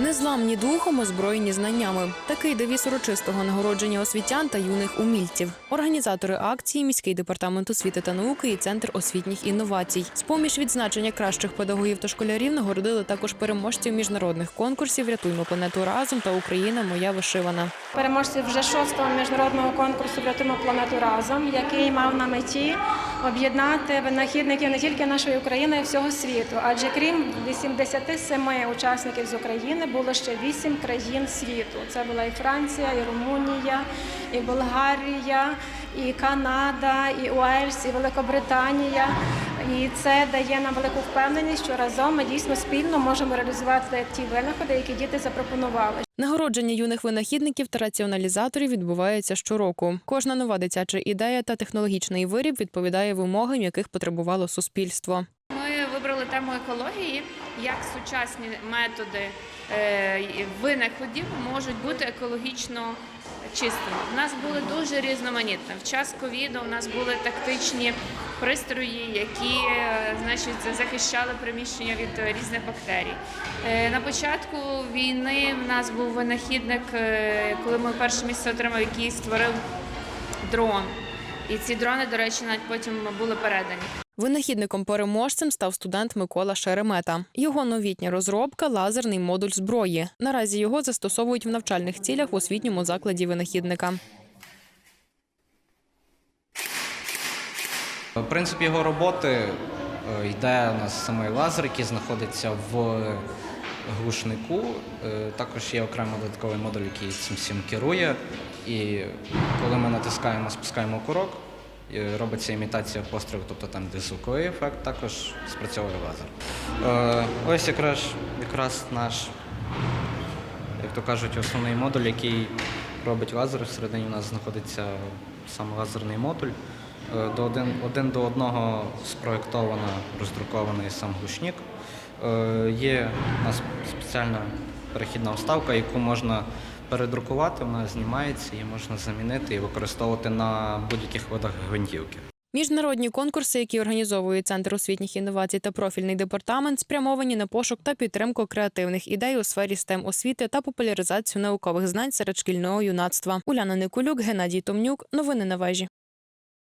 Незламні духом, озброєні знаннями. Такий девіз урочистого нагородження освітян та юних умільців. Організатори акції міський департамент освіти та науки і центр освітніх інновацій. З поміж відзначення кращих педагогів та школярів нагородили також переможців міжнародних конкурсів Рятуймо планету разом та Україна моя вишивана. Переможці вже шостого міжнародного конкурсу Врятуємо планету разом, який мав на меті об'єднати винахідників не тільки нашої України, а й всього світу. Адже крім 87 учасників з України було ще 8 країн світу. Це була і Франція, і Румунія, і Болгарія, і Канада, і Уельс, і Великобританія. І це дає нам велику впевненість, що разом ми дійсно спільно можемо реалізувати ті винаходи, які діти запропонували. Нагородження юних винахідників та раціоналізаторів відбувається щороку. Кожна нова дитяча ідея та технологічний виріб відповідає вимогам, яких потребувало суспільство. Ми вибрали тему екології, як сучасні методи е, винаходів можуть бути екологічно чистими. У нас були дуже різноманітні. В час ковіду у нас були тактичні пристрої, які е, значить, захищали приміщення від різних бактерій. Е, На початку війни в нас був винахідник, е, коли ми перше місце отримав, який створив дрон. І ці дрони, до речі, навіть потім були передані. Винахідником-переможцем став студент Микола Шеремета. Його новітня розробка лазерний модуль зброї. Наразі його застосовують в навчальних цілях в освітньому закладі винахідника. Принцип його роботи е, йде у нас самий лазер, який знаходиться в глушнику. Е, Також є окремо додатковий модуль, який цим всім керує. І коли ми натискаємо, спускаємо курок, е, робиться імітація пострілу, тобто там де звуковий ефект, також спрацьовує лазер. Е, Ось якраз, якраз наш, як то кажуть, основний модуль, який робить лазер. Всередині у нас знаходиться сам лазерний модуль. Е, До один, один до одного спроєктовано, роздрукований сам глушник. Е, Є у нас спеціальна перехідна вставка, яку можна передрукувати, вона знімається, її можна замінити і використовувати на будь-яких видах гвинтівки. Міжнародні конкурси, які організовує Центр освітніх інновацій та профільний департамент, спрямовані на пошук та підтримку креативних ідей у сфері STEM освіти та популяризацію наукових знань серед шкільного юнацтва. Уляна Никулюк, Геннадій Томнюк. Новини на вежі.